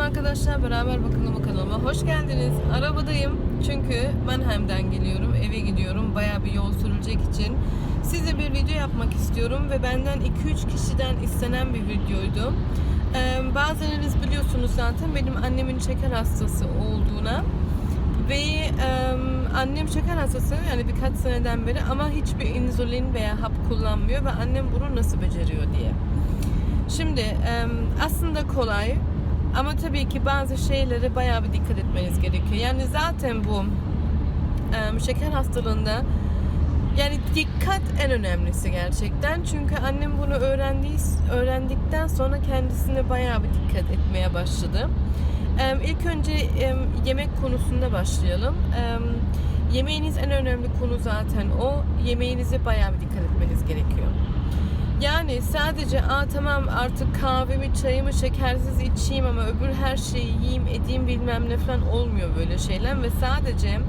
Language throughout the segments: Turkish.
arkadaşlar beraber bakalım kanalıma hoş geldiniz. Arabadayım çünkü Mannheim'den geliyorum eve gidiyorum baya bir yol sürülecek için size bir video yapmak istiyorum ve benden 2-3 kişiden istenen bir videoydu. Ee, bazılarınız biliyorsunuz zaten benim annemin şeker hastası olduğuna ve e, annem şeker hastası yani birkaç seneden beri ama hiçbir insülin veya hap kullanmıyor ve annem bunu nasıl beceriyor diye. Şimdi aslında kolay ama tabii ki bazı şeylere bayağı bir dikkat etmeniz gerekiyor. Yani zaten bu e, şeker hastalığında yani dikkat en önemlisi gerçekten. Çünkü annem bunu öğrendiği, öğrendikten sonra kendisine bayağı bir dikkat etmeye başladı. E, ilk önce e, yemek konusunda başlayalım. E, yemeğiniz en önemli konu zaten o. Yemeğinize bayağı bir dikkat etmeniz gerekiyor. Yani sadece Aa, tamam artık kahvemi, çayımı şekersiz içeyim ama öbür her şeyi yiyeyim, edeyim bilmem ne falan olmuyor böyle şeyler ve sadece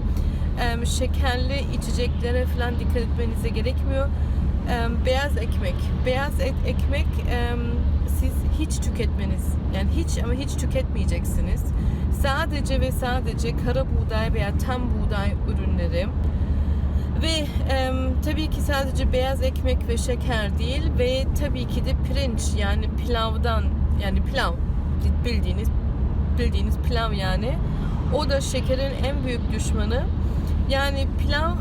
e, şekerli içeceklere falan dikkat etmenize gerekmiyor. E, beyaz ekmek, beyaz et ekmek e, siz hiç tüketmeniz yani hiç ama hiç tüketmeyeceksiniz. Sadece ve sadece kara buğday veya tam buğday e, tabii ki sadece beyaz ekmek ve şeker değil ve tabii ki de pirinç yani pilavdan yani pilav bildiğiniz bildiğiniz pilav yani o da şekerin en büyük düşmanı. Yani pilav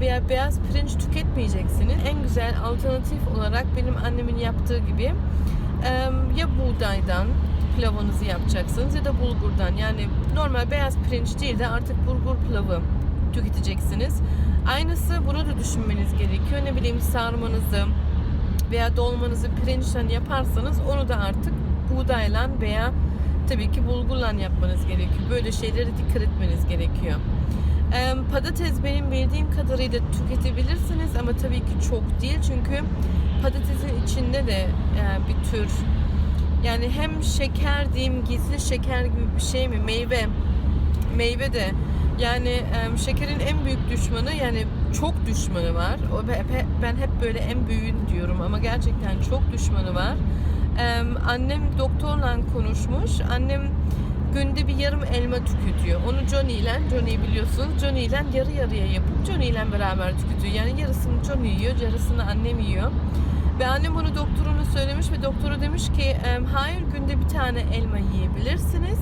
veya beyaz pirinç tüketmeyeceksiniz. En güzel alternatif olarak benim annemin yaptığı gibi e, ya buğdaydan pilavınızı yapacaksınız ya da bulgurdan. Yani normal beyaz pirinç değil de artık bulgur pilavı tüketeceksiniz. Aynısı bunu da düşünmeniz gerekiyor. Ne bileyim sarmanızı veya dolmanızı pirinçten yaparsanız onu da artık buğdayla veya tabii ki bulgurla yapmanız gerekiyor. Böyle şeylere dikkat etmeniz gerekiyor. Patates benim bildiğim kadarıyla tüketebilirsiniz ama tabii ki çok değil çünkü patatesin içinde de e, bir tür yani hem şeker diyeyim gizli şeker gibi bir şey mi meyve meyve de yani şekerin en büyük düşmanı yani çok düşmanı var. Ben hep böyle en büyüğün diyorum ama gerçekten çok düşmanı var. Annem doktorla konuşmuş. Annem günde bir yarım elma tüketiyor. Onu Johnny ile, Johnny biliyorsunuz, Johnny ile yarı yarıya yapıp Johnny ile beraber tüketiyor. Yani yarısını Johnny yiyor, yarısını annem yiyor. Ve annem bunu doktoruna söylemiş ve doktoru demiş ki hayır günde bir tane elma yiyebilirsiniz.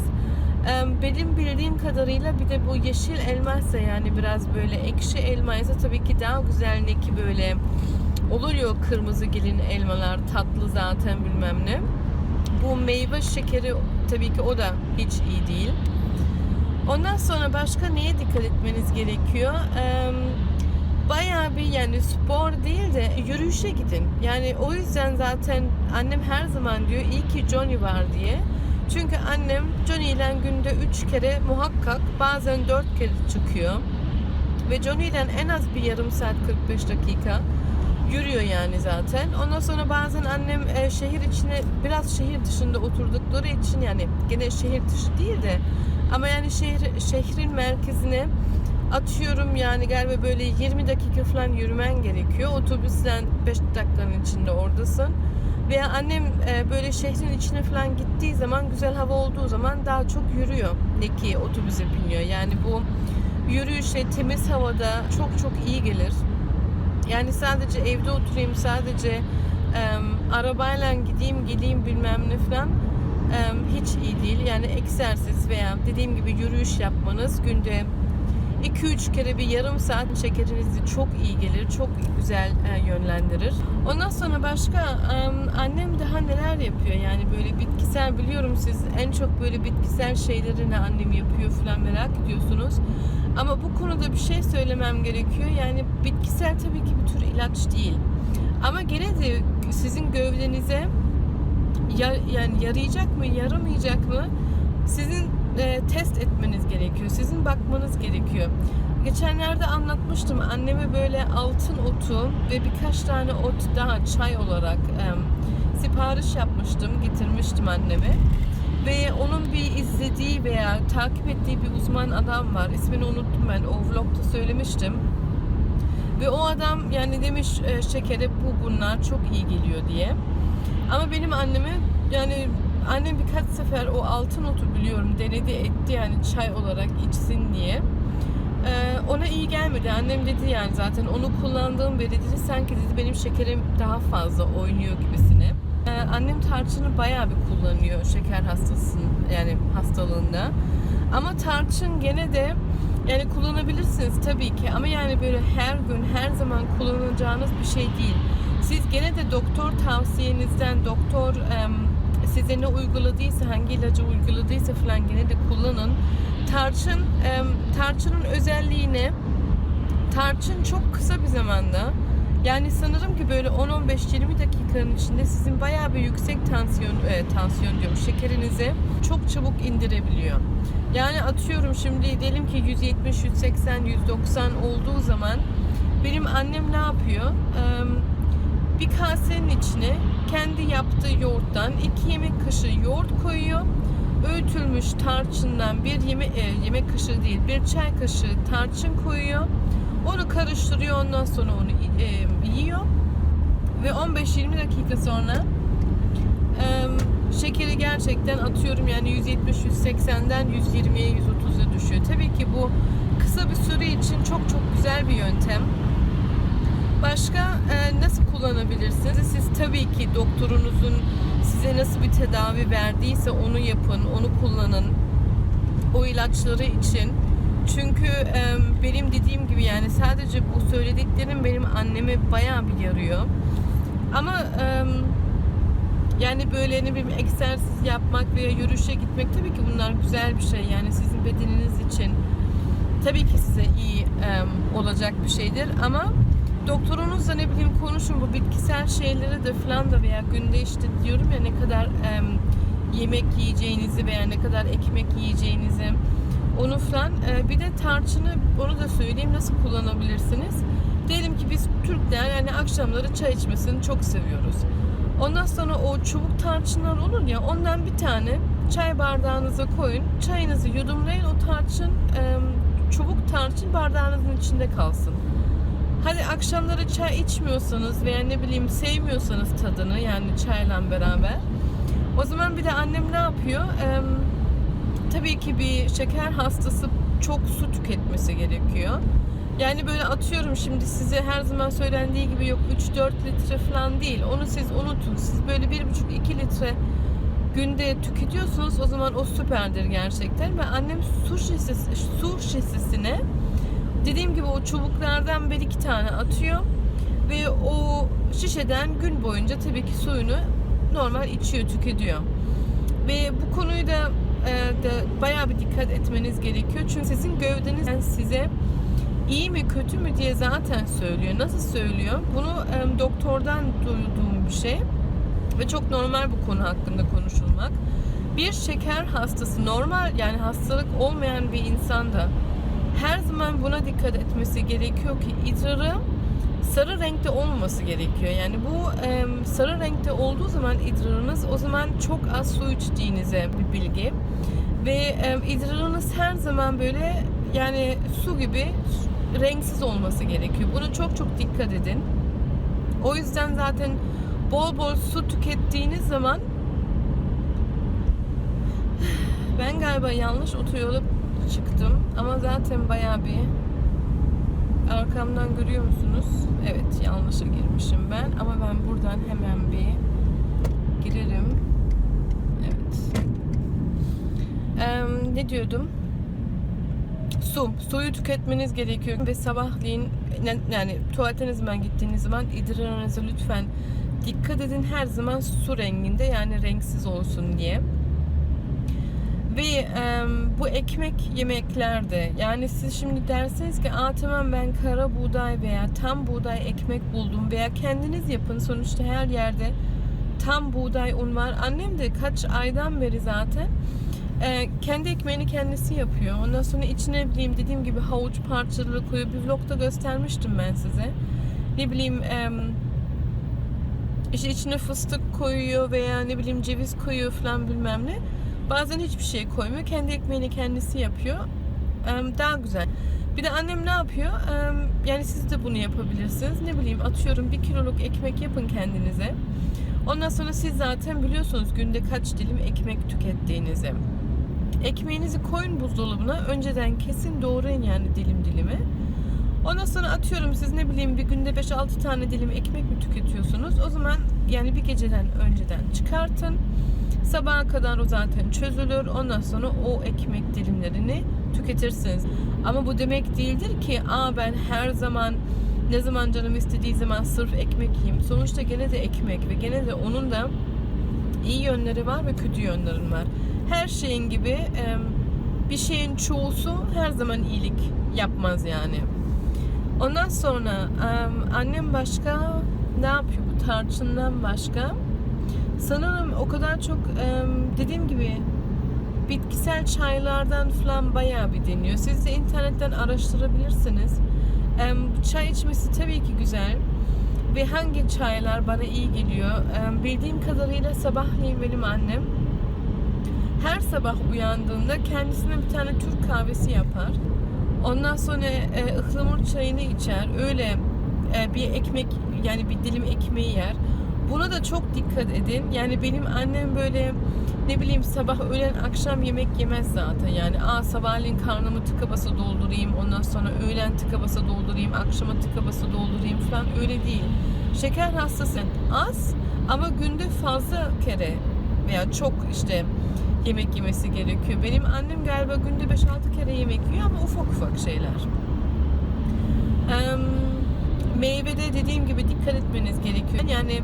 Benim bildiğim kadarıyla bir de bu yeşil elmaysa yani biraz böyle ekşi elmaysa tabii ki daha güzel ki böyle olur ya kırmızı gelin elmalar tatlı zaten bilmem ne. Bu meyve şekeri tabii ki o da hiç iyi değil. Ondan sonra başka neye dikkat etmeniz gerekiyor? Bayağı bir yani spor değil de yürüyüşe gidin. Yani o yüzden zaten annem her zaman diyor iyi ki Johnny var diye. Çünkü annem Johnny ile günde 3 kere muhakkak bazen 4 kere çıkıyor. Ve Johnny ile en az bir yarım saat 45 dakika yürüyor yani zaten. Ondan sonra bazen annem e, şehir içine biraz şehir dışında oturdukları için yani gene şehir dışı değil de ama yani şehir şehrin merkezine atıyorum yani galiba böyle 20 dakika falan yürümen gerekiyor. Otobüsten 5 dakikanın içinde oradasın. Veya annem e, böyle şehrin içine falan gittiği zaman güzel hava olduğu zaman daha çok yürüyor. Ne ki otobüse biniyor. Yani bu yürüyüşe temiz havada çok çok iyi gelir. Yani sadece evde oturayım, sadece e, arabayla gideyim, geleyim bilmem ne falan e, hiç iyi değil. Yani egzersiz veya dediğim gibi yürüyüş yapmanız günde 2-3 kere bir yarım saat şekerinizi çok iyi gelir, çok güzel e, yönlendirir. Ondan sonra başka annem daha neler yapıyor yani böyle bitkisel biliyorum siz en çok böyle bitkisel şeyleri ne annem yapıyor falan merak ediyorsunuz. Ama bu konuda bir şey söylemem gerekiyor. Yani bitkisel tabii ki bir tür ilaç değil. Ama gene de sizin gövdenize ya, yani yarayacak mı, yaramayacak mı? Sizin e, test etmeniz gerekiyor. Sizin bakmanız gerekiyor. Geçenlerde anlatmıştım. Anneme böyle altın otu ve birkaç tane ot daha çay olarak e, sipariş yapmıştım. Getirmiştim anneme. Ve onun bir izlediği veya takip ettiği bir uzman adam var. İsmini unuttum ben. O vlogda söylemiştim. Ve o adam yani demiş e, şekere bu bunlar çok iyi geliyor diye. Ama benim anneme yani annem birkaç sefer o altın otu biliyorum denedi etti yani çay olarak içsin diye. Ee, ona iyi gelmedi. Annem dedi yani zaten onu kullandığım beri dedi sanki dedi benim şekerim daha fazla oynuyor gibisine. Ee, annem tarçını bayağı bir kullanıyor şeker hastasının yani hastalığında. Ama tarçın gene de yani kullanabilirsiniz tabii ki ama yani böyle her gün her zaman kullanacağınız bir şey değil. Siz gene de doktor tavsiyenizden doktor em, size ne uyguladıysa hangi ilacı uyguladıysa falan gene de kullanın. Tarçın em, tarçının özelliği ne? Tarçın çok kısa bir zamanda yani sanırım ki böyle 10-15-20 dakikanın içinde sizin bayağı bir yüksek tansiyon e, tansiyon diyorum şekerinizi çok çabuk indirebiliyor. Yani atıyorum şimdi diyelim ki 170, 180, 190 olduğu zaman benim annem ne yapıyor? Eee, bir kasenin içine kendi yaptığı yoğurttan iki yemek kaşığı yoğurt koyuyor. Öğütülmüş tarçından bir yeme e, yemek kaşığı değil bir çay kaşığı tarçın koyuyor. Onu karıştırıyor ondan sonra onu e, yiyor. Ve 15-20 dakika sonra e, şekeri gerçekten atıyorum yani 170-180'den 120'ye 130'a düşüyor. Tabii ki bu kısa bir süre için çok çok güzel bir yöntem. Başka e, nasıl kullanabilirsiniz? Siz tabii ki doktorunuzun size nasıl bir tedavi verdiyse onu yapın, onu kullanın. O ilaçları için. Çünkü e, benim dediğim gibi yani sadece bu söylediklerim benim anneme bayağı bir yarıyor. Ama e, yani böyle ne bileyim egzersiz yapmak veya yürüyüşe gitmek tabii ki bunlar güzel bir şey. Yani sizin bedeniniz için tabii ki size iyi e, olacak bir şeydir ama doktorunuzla ne bileyim konuşun bu bitkisel şeyleri de falan da veya günde işte diyorum ya ne kadar e, yemek yiyeceğinizi veya ne kadar ekmek yiyeceğinizi onu falan e, bir de tarçını onu da söyleyeyim nasıl kullanabilirsiniz. Diyelim ki biz Türkler yani akşamları çay içmesini çok seviyoruz. Ondan sonra o çubuk tarçınlar olur ya ondan bir tane çay bardağınıza koyun. Çayınızı yudumlayın o tarçın e, çubuk tarçın bardağınızın içinde kalsın. Hadi akşamları çay içmiyorsanız veya ne bileyim sevmiyorsanız tadını yani çayla beraber. O zaman bir de annem ne yapıyor? Ee, tabii ki bir şeker hastası çok su tüketmesi gerekiyor. Yani böyle atıyorum şimdi size her zaman söylendiği gibi yok 3-4 litre falan değil. Onu siz unutun. Siz böyle 1,5-2 litre günde tüketiyorsunuz o zaman o süperdir gerçekten. Ve annem su şişesi, su şişesine dediğim gibi o çubuklardan bir iki tane atıyor ve o şişeden gün boyunca tabii ki suyunu normal içiyor, tüketiyor. Ve bu konuyu da, e, da bayağı bir dikkat etmeniz gerekiyor. Çünkü sizin gövdeniz size iyi mi kötü mü diye zaten söylüyor. Nasıl söylüyor? Bunu e, doktordan duyduğum bir şey ve çok normal bu konu hakkında konuşulmak. Bir şeker hastası normal yani hastalık olmayan bir insanda her zaman buna dikkat etmesi gerekiyor ki idrarı sarı renkte olmaması gerekiyor. Yani bu e, sarı renkte olduğu zaman idrarınız o zaman çok az su içtiğinize bir bilgi. Ve e, idrarınız her zaman böyle yani su gibi renksiz olması gerekiyor. Buna çok çok dikkat edin. O yüzden zaten bol bol su tükettiğiniz zaman ben galiba yanlış otoyola çıktım ama zaten bayağı bir arkamdan görüyor musunuz? Evet yanlışa girmişim ben ama ben buradan hemen bir girerim. Evet. Ee, ne diyordum? Su. Suyu tüketmeniz gerekiyor ve sabahleyin yani zaman gittiğiniz zaman idrarınıza lütfen dikkat edin her zaman su renginde yani renksiz olsun diye. E, bu ekmek yemeklerde yani siz şimdi dersiniz ki Aa, tamam ben kara buğday veya tam buğday ekmek buldum veya kendiniz yapın sonuçta her yerde tam buğday un var. Annem de kaç aydan beri zaten e, kendi ekmeğini kendisi yapıyor. Ondan sonra içine bileyim dediğim gibi havuç parçaları koyuyor. Bir vlogda göstermiştim ben size. Ne bileyim e, işte içine fıstık koyuyor veya ne bileyim ceviz koyuyor falan bilmem ne. Bazen hiçbir şey koymuyor. Kendi ekmeğini kendisi yapıyor. Daha güzel. Bir de annem ne yapıyor? Yani siz de bunu yapabilirsiniz. Ne bileyim atıyorum bir kiloluk ekmek yapın kendinize. Ondan sonra siz zaten biliyorsunuz günde kaç dilim ekmek tükettiğinizi. Ekmeğinizi koyun buzdolabına. Önceden kesin doğrayın yani dilim dilimi. Ondan sonra atıyorum siz ne bileyim bir günde 5-6 tane dilim ekmek mi tüketiyorsunuz? O zaman yani bir geceden önceden çıkartın. Sabaha kadar o zaten çözülür. Ondan sonra o ekmek dilimlerini tüketirsiniz. Ama bu demek değildir ki aa ben her zaman ne zaman canım istediği zaman sırf ekmek yiyeyim. Sonuçta gene de ekmek ve gene de onun da iyi yönleri var ve kötü yönleri var. Her şeyin gibi bir şeyin çoğusu her zaman iyilik yapmaz yani. Ondan sonra em, annem başka ne yapıyor bu tarçından başka? Sanırım o kadar çok dediğim gibi bitkisel çaylardan falan bayağı bir deniyor. Siz de internetten araştırabilirsiniz. Çay içmesi tabii ki güzel. Ve hangi çaylar bana iyi geliyor? Bildiğim kadarıyla sabahleyin benim annem her sabah uyandığında kendisine bir tane Türk kahvesi yapar. Ondan sonra e, ıhlamur çayını içer. Öyle e, bir ekmek yani bir dilim ekmeği yer. Buna da çok dikkat edin. Yani benim annem böyle ne bileyim sabah öğlen akşam yemek yemez zaten. Yani aa sabahleyin karnımı tıka basa doldurayım. Ondan sonra öğlen tıka basa doldurayım. Akşama tıka basa doldurayım falan öyle değil. Şeker hastası az ama günde fazla kere veya çok işte yemek yemesi gerekiyor. Benim annem galiba günde 5-6 kere yemek yiyor ama ufak ufak şeyler. Em, meyvede dediğim gibi dikkat etmeniz gerekiyor. Yani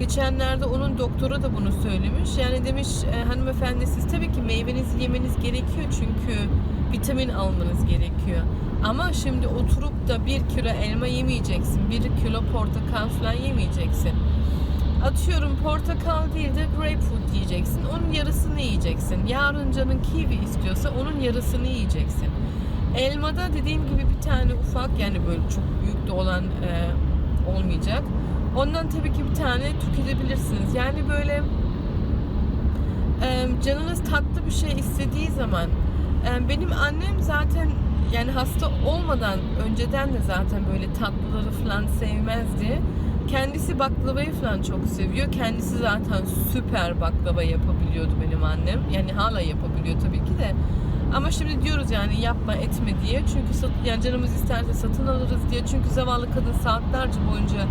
geçenlerde onun doktoru da bunu söylemiş. Yani demiş e, hanımefendi siz tabii ki meyvenizi yemeniz gerekiyor çünkü vitamin almanız gerekiyor. Ama şimdi oturup da bir kilo elma yemeyeceksin, bir kilo portakal falan yemeyeceksin. Atıyorum portakal değil de grapefruit yiyeceksin. Onun yarısını yiyeceksin. Yarın canın kiwi istiyorsa onun yarısını yiyeceksin. Elmada dediğim gibi bir tane ufak yani böyle çok büyük de olan e, olmayacak. Ondan tabii ki bir tane tüketebilirsiniz. Yani böyle e, canınız tatlı bir şey istediği zaman e, benim annem zaten yani hasta olmadan önceden de zaten böyle tatlıları falan sevmezdi. Kendisi baklavayı falan çok seviyor. Kendisi zaten süper baklava yapabiliyordu benim annem. Yani hala yapabiliyor tabii ki de. Ama şimdi diyoruz yani yapma etme diye. Çünkü sat, yani canımız isterse satın alırız diye. Çünkü zavallı kadın saatlerce boyunca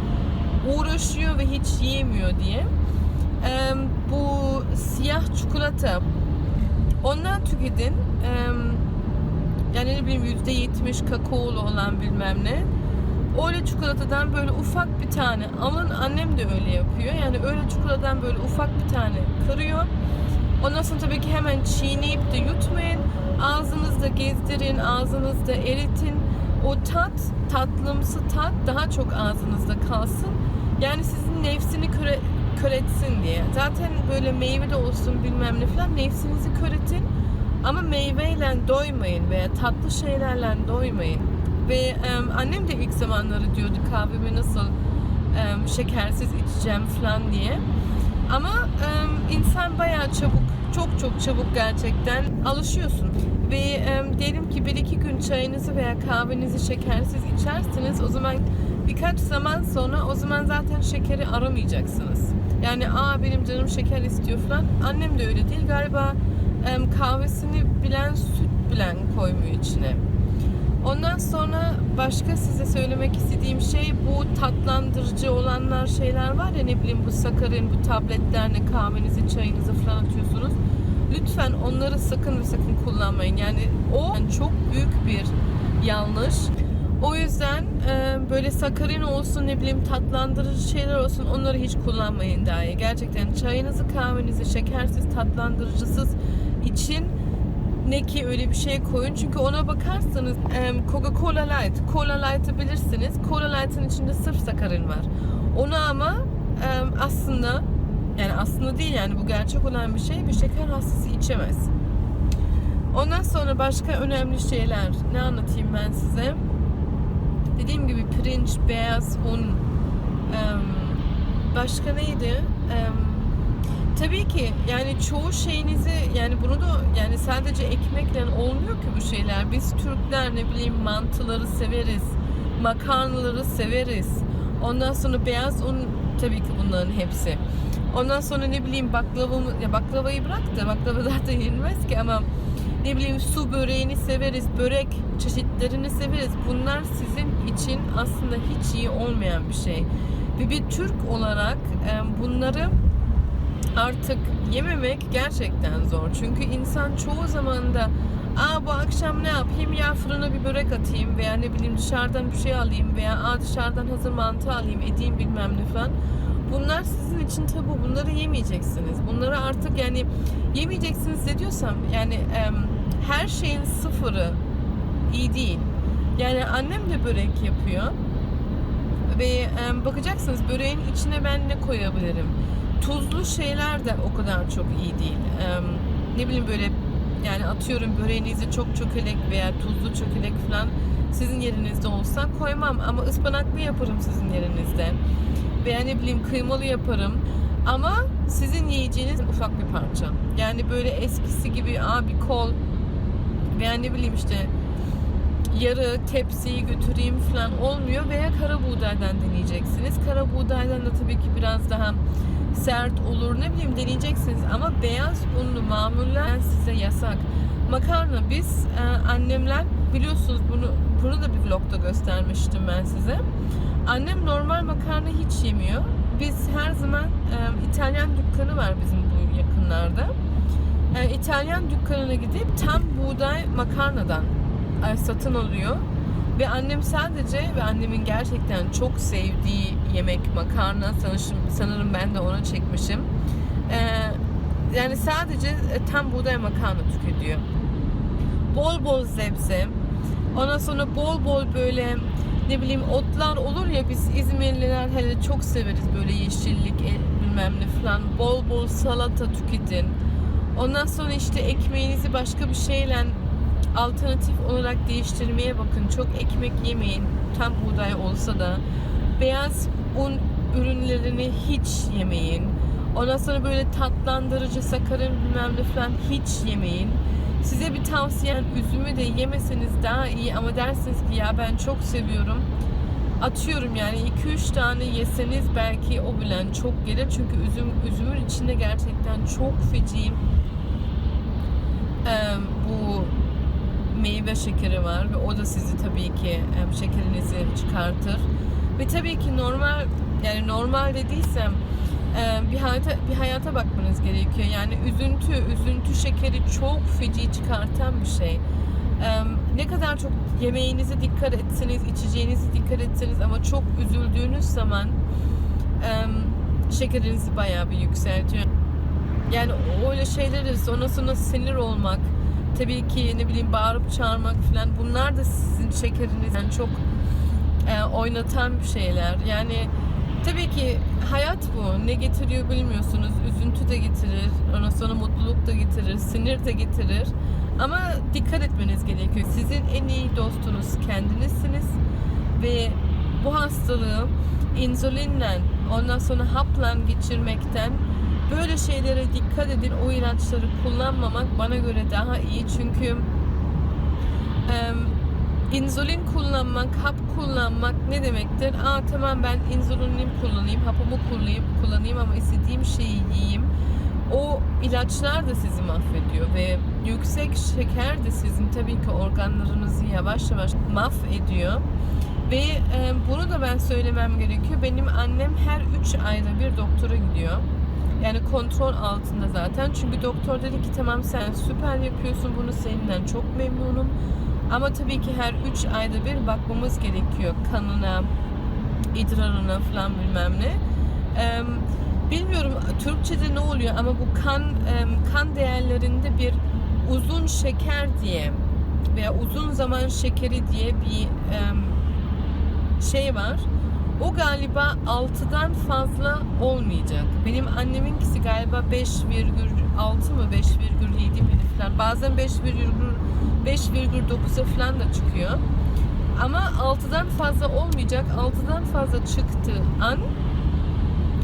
uğraşıyor ve hiç yiyemiyor diye. Ee, bu siyah çikolata ondan tüketin. Ee, yani ne bileyim %70 kakaolu olan bilmem ne. Öyle çikolatadan böyle ufak bir tane alın. Annem de öyle yapıyor. Yani öyle çikolatadan böyle ufak bir tane kırıyor. Ondan sonra tabii ki hemen çiğneyip de yutmayın. Ağzınızda gezdirin, ağzınızda eritin. O tat, tatlımsı tat daha çok ağzınızda kalsın. Yani sizin nefsini köre, köretsin diye. Zaten böyle meyve de olsun bilmem ne falan nefsinizi köretin. Ama meyveyle doymayın veya tatlı şeylerle doymayın. Ve e, annem de ilk zamanları diyordu kahvemi nasıl e, şekersiz içeceğim falan diye. Ama e, insan bayağı çabuk, çok çok çabuk gerçekten alışıyorsun. Ve e, diyelim ki bir iki gün çayınızı veya kahvenizi şekersiz içersiniz. O zaman birkaç zaman sonra o zaman zaten şekeri aramayacaksınız. Yani aa benim canım şeker istiyor falan. Annem de öyle değil. Galiba e, kahvesini bilen süt bilen koymuyor içine. Ondan sonra başka size söylemek istediğim şey bu tatlandırıcı olanlar şeyler var ya ne bileyim bu sakarin, bu tabletlerle kahvenizi, çayınızı falan atıyorsunuz. Lütfen onları sakın ve sakın kullanmayın. Yani o çok büyük bir yanlış. O yüzden e, böyle sakarin olsun ne bileyim tatlandırıcı şeyler olsun onları hiç kullanmayın dahi. Gerçekten çayınızı, kahvenizi şekersiz, tatlandırıcısız için ne ki öyle bir şey koyun. Çünkü ona bakarsanız Coca-Cola Light, Cola Light'ı bilirsiniz. Cola Light'ın içinde sırf sakarin var. Onu ama aslında yani aslında değil yani bu gerçek olan bir şey bir şeker hastası içemez. Ondan sonra başka önemli şeyler ne anlatayım ben size? Dediğim gibi pirinç, beyaz un, başka neydi? Tabii ki yani çoğu şeyinizi yani bunu da yani sadece ekmekle olmuyor ki bu şeyler. Biz Türkler ne bileyim mantıları severiz. Makarnaları severiz. Ondan sonra beyaz un tabii ki bunların hepsi. Ondan sonra ne bileyim baklavamı, ya baklavayı bırak da baklava zaten yenilmez ki ama ne bileyim su böreğini severiz, börek çeşitlerini severiz. Bunlar sizin için aslında hiç iyi olmayan bir şey. Ve bir Türk olarak bunları artık yememek gerçekten zor. Çünkü insan çoğu zaman da Aa bu akşam ne yapayım ya fırına bir börek atayım veya ne bileyim dışarıdan bir şey alayım veya Aa dışarıdan hazır mantı alayım edeyim bilmem ne falan. Bunlar sizin için tabu. Bunları yemeyeceksiniz. Bunları artık yani yemeyeceksiniz de diyorsam yani em, her şeyin sıfırı iyi değil. Yani annem de börek yapıyor ve em, bakacaksınız böreğin içine ben ne koyabilirim. Tuzlu şeyler de o kadar çok iyi değil. Em, ne bileyim böyle yani atıyorum böreğinizi çok çökelek veya tuzlu çökelek falan sizin yerinizde olsa koymam ama ıspanaklı yaparım sizin yerinizde. Veya bileyim kıymalı yaparım. Ama sizin yiyeceğiniz ufak bir parça. Yani böyle eskisi gibi aa bir kol veya bileyim işte yarı tepsiyi götüreyim falan olmuyor veya kara buğdaydan deneyeceksiniz. Kara buğdaydan da tabii ki biraz daha sert olur ne bileyim deneyeceksiniz ama beyaz unlu mamuller size yasak. Makarna biz e, annemler biliyorsunuz bunu bunu da bir vlogda göstermiştim ben size. Annem normal makarna hiç yemiyor. Biz her zaman e, İtalyan dükkanı var bizim bu yakınlarda. E, İtalyan dükkanına gidip tam buğday makarnadan e, satın alıyor. Ve annem sadece ve annemin gerçekten çok sevdiği yemek makarna sanırım, sanırım ben de ona çekmişim. E, yani sadece e, tam buğday makarna tüketiyor. Bol bol sebze. Ondan sonra bol bol böyle ne bileyim otlar olur ya biz İzmirliler hele çok severiz böyle yeşillik e, bilmem ne falan. Bol bol salata tüketin. Ondan sonra işte ekmeğinizi başka bir şeyle alternatif olarak değiştirmeye bakın. Çok ekmek yemeyin. Tam buğday olsa da. Beyaz un ürünlerini hiç yemeyin. Ondan sonra böyle tatlandırıcı, sakarin bilmem ne falan hiç yemeyin. Size bir tavsiyem üzümü de yemeseniz daha iyi ama dersiniz ki ya ben çok seviyorum. Atıyorum yani 2-3 tane yeseniz belki o bilen çok gelir. Çünkü üzüm üzümün içinde gerçekten çok feci em, bu meyve şekeri var ve o da sizi tabii ki şekerinizi çıkartır. Ve tabii ki normal yani normal dediysem bir hayata bir hayata bakmanız gerekiyor. Yani üzüntü, üzüntü şekeri çok feci çıkartan bir şey. E, ne kadar çok yemeğinize dikkat etseniz, içeceğinize dikkat etseniz ama çok üzüldüğünüz zaman e, şekerinizi bayağı bir yükseltiyor. Yani öyle şeyleri ondan sonra sinir olmak, tabii ki ne bileyim bağırıp çağırmak falan bunlar da sizin şekerinizden çok e, oynatan bir şeyler. Yani tabii ki hayat bu. Ne getiriyor bilmiyorsunuz. Üzüntü de getirir. Ondan sonra mutluluk da getirir. Sinir de getirir. Ama dikkat etmeniz gerekiyor. Sizin en iyi dostunuz kendinizsiniz. Ve bu hastalığı insülinle ondan sonra hapla geçirmekten böyle şeylere dikkat edin. O ilaçları kullanmamak bana göre daha iyi. Çünkü İnsülin kullanmak, hap kullanmak ne demektir? Aa tamam ben insülinim kullanayım, hapımı kullanayım, kullanayım ama istediğim şeyi yiyeyim. O ilaçlar da sizi mahvediyor ve yüksek şeker de sizin tabii ki organlarınızı yavaş yavaş mahvediyor. Ve e, bunu da ben söylemem gerekiyor. Benim annem her 3 ayda bir doktora gidiyor. Yani kontrol altında zaten. Çünkü doktor dedi ki tamam sen süper yapıyorsun bunu seninle çok memnunum. Ama tabii ki her 3 ayda bir bakmamız gerekiyor kanına, idrarına falan bilmem ne. Ee, bilmiyorum Türkçe'de ne oluyor ama bu kan kan değerlerinde bir uzun şeker diye veya uzun zaman şekeri diye bir şey var. O galiba 6'dan fazla olmayacak. Benim anneminkisi galiba 5,6 mı 5,7 mi falan. Bazen 5,9'a falan da çıkıyor. Ama 6'dan fazla olmayacak. 6'dan fazla çıktı an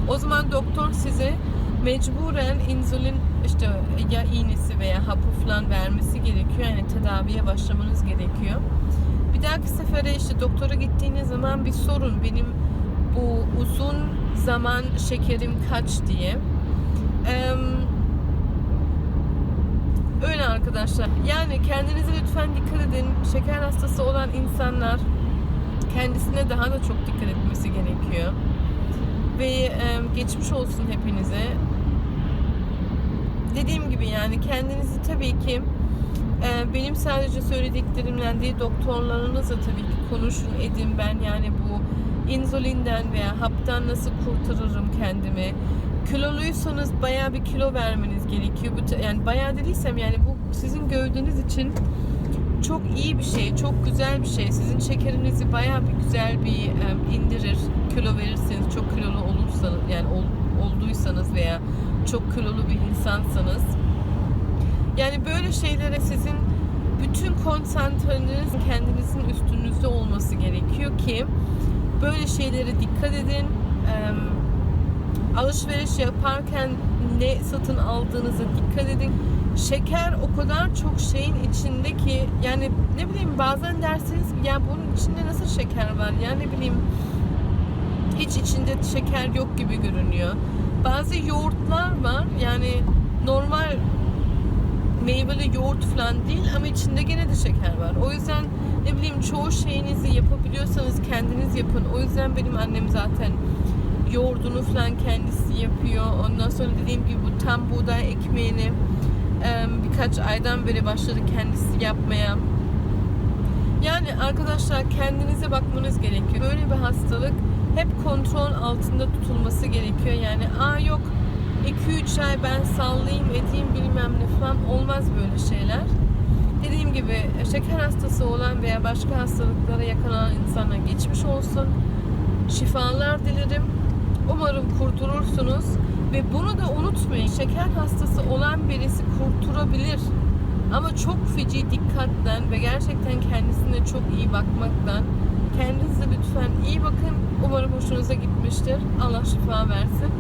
o zaman doktor size mecburen insülin işte ya iğnesi veya hapı falan vermesi gerekiyor. Yani tedaviye başlamanız gerekiyor. Bir dahaki sefere işte doktora gittiğiniz zaman bir sorun benim bu uzun zaman şekerim kaç diye. Öyle arkadaşlar. Yani kendinize lütfen dikkat edin. Şeker hastası olan insanlar kendisine daha da çok dikkat etmesi gerekiyor. Ve geçmiş olsun hepinize. Dediğim gibi yani kendinizi tabii ki e, benim sadece söylediklerimden değil doktorlarınızla tabii ki konuşun edin ben yani bu insulinden veya haptan nasıl kurtarırım kendimi? Kiloluysanız bayağı bir kilo vermeniz gerekiyor. Yani bayağı dediysem yani bu sizin gövdeniz için çok iyi bir şey çok güzel bir şey. Sizin şekerinizi bayağı bir güzel bir indirir. Kilo verirseniz çok kilolu olursanız yani ol- olduysanız veya çok kilolu bir insansanız. Yani böyle şeylere sizin bütün konsantreniz kendinizin üstünüzde olması gerekiyor ki böyle şeylere dikkat edin. Alışveriş yaparken ne satın aldığınıza dikkat edin. Şeker o kadar çok şeyin içinde ki yani ne bileyim bazen dersiniz ya bunun içinde nasıl şeker var ya ne bileyim hiç içinde şeker yok gibi görünüyor. Bazı yoğurtlar var yani normal meyveli yoğurt falan değil ama içinde gene de şeker var. O yüzden ne bileyim çoğu şeyinizi yapabiliyorsanız kendiniz yapın. O yüzden benim annem zaten yoğurdunu falan kendisi yapıyor. Ondan sonra dediğim gibi bu tam buğday ekmeğini birkaç aydan beri başladı kendisi yapmaya. Yani arkadaşlar kendinize bakmanız gerekiyor. Böyle bir hastalık hep kontrol altında tutulması gerekiyor. Yani aa yok 2-3 ay ben sallayayım edeyim bilmem ne falan olmaz böyle şeyler. Dediğim gibi şeker hastası olan veya başka hastalıklara yakalanan insana geçmiş olsun. Şifalar dilerim. Umarım kurtulursunuz. Ve bunu da unutmayın. Şeker hastası olan birisi kurtulabilir. Ama çok feci dikkatten ve gerçekten kendisine çok iyi bakmaktan kendinize lütfen iyi bakın. Umarım hoşunuza gitmiştir. Allah şifa versin.